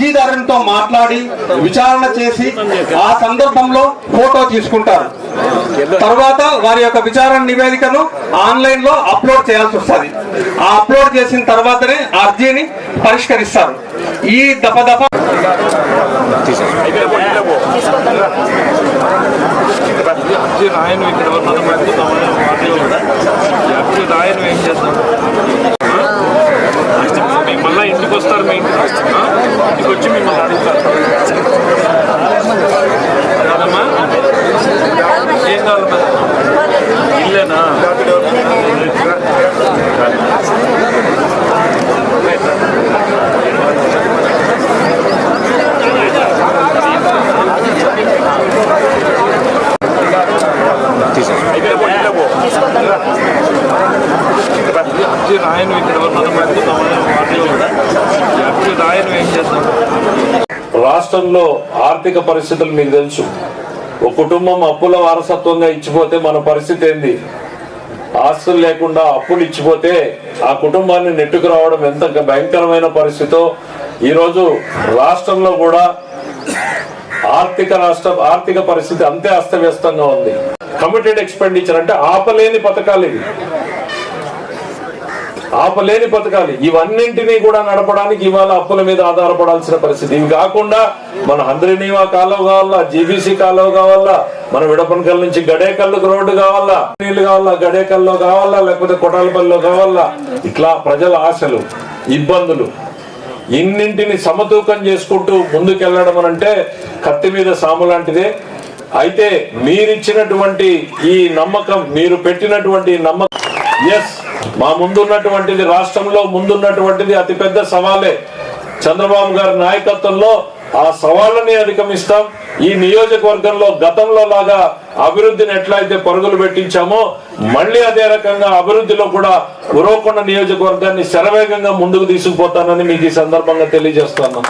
అర్జీదారునితో మాట్లాడి విచారణ చేసి ఆ సందర్భంలో ఫోటో తీసుకుంటారు. తర్వాత వారి యొక్క విచారణ నివేదికను ఆన్లైన్లో అప్లోడ్ చేయాల్సి వస్తుంది. ఆ అప్లోడ్ చేసిన తర్వాతనే అర్జీని పరిష్కరిస్తారు. ఈ దఫ దఫ అర్జీ రాయను ఇక్కడ అర్జీ రాయను ఏం చేద్దాం మీకు మళ్ళీ ఇంటికి వస్తారు మీ ఇంటికి ఆ? ఇంటికి వచ్చి మిమ్మల్ని అడుగుతారు కాదమ్మా ఏం కావాలి ఇల్లేనా? రాయను ఇక్కడ నన్ను పెట్టుకుందామని రాయను ఏం చేద్దాం? రాష్ట్రంలో ఆర్థిక పరిస్థితులు మీకు తెలుసు. ఒక కుటుంబం అప్పుల వారసత్వంగా ఇచ్చిపోతే మన పరిస్థితి ఏంది? ఆస్తులు లేకుండా అప్పులు ఇచ్చిపోతే ఆ కుటుంబాన్ని నెట్టుకు రావడం ఎంత భయంకరమైన పరిస్థితో? ఈరోజు రాష్ట్రంలో కూడా ఆర్థిక రాష్ట్ర ఆర్థిక పరిస్థితి అంతే అస్తవ్యస్తంగా ఉంది. కమిటెడ్ ఎక్స్పెండిచర్ అంటే ఆపలేని పథకాలు ఇవి. ఆపలేని పథకాలు ఇవన్నింటినీ కూడా నడపడానికి ఇవాళ అప్పుల మీద ఆధారపడాల్సిన పరిస్థితి. ఇవి కాకుండా మన హంద్రినీవా కాలువ కావాలా జీబీసీ కాలువ కావాలా మన విడపనకల్ నుంచి గడేకల్లుకు రోడ్డు కావాలా నీళ్ళు కావాలా గడేకల్లో కావాలా లేకపోతే కొటాలపల్లిలో కావాలా? ఇట్లా ప్రజల ఆశలు ఇబ్బందులు. ఇన్నింటిని సమతూకం చేసుకుంటూ ముందుకెళ్ళడం అంటే కత్తి మీద సాము లాంటిదే. అయితే మీరిచ్చినటువంటి ఈ నమ్మకం మీరు పెట్టినటువంటి నమ్మకం ఎస్ మా ముందున్నటువంటిది రాష్ట్రంలో ముందున్నటువంటిది అతిపెద్ద సవాలే. చంద్రబాబు గారి నాయకత్వంలో ఆ సవాళ్ళని అధిగమిస్తాం. ఈ నియోజకవర్గంలో గతంలో లాగా అభివృద్ధిని ఎట్లయితే పరుగులు పెట్టించామో మళ్ళీ అదే రకంగా అభివృద్ధిలో కూడా ఉరవకొండ నియోజకవర్గాన్ని శరవేగంగా ముందుకు తీసుకుపోతానని మీకు ఈ సందర్భంగా తెలియజేస్తాను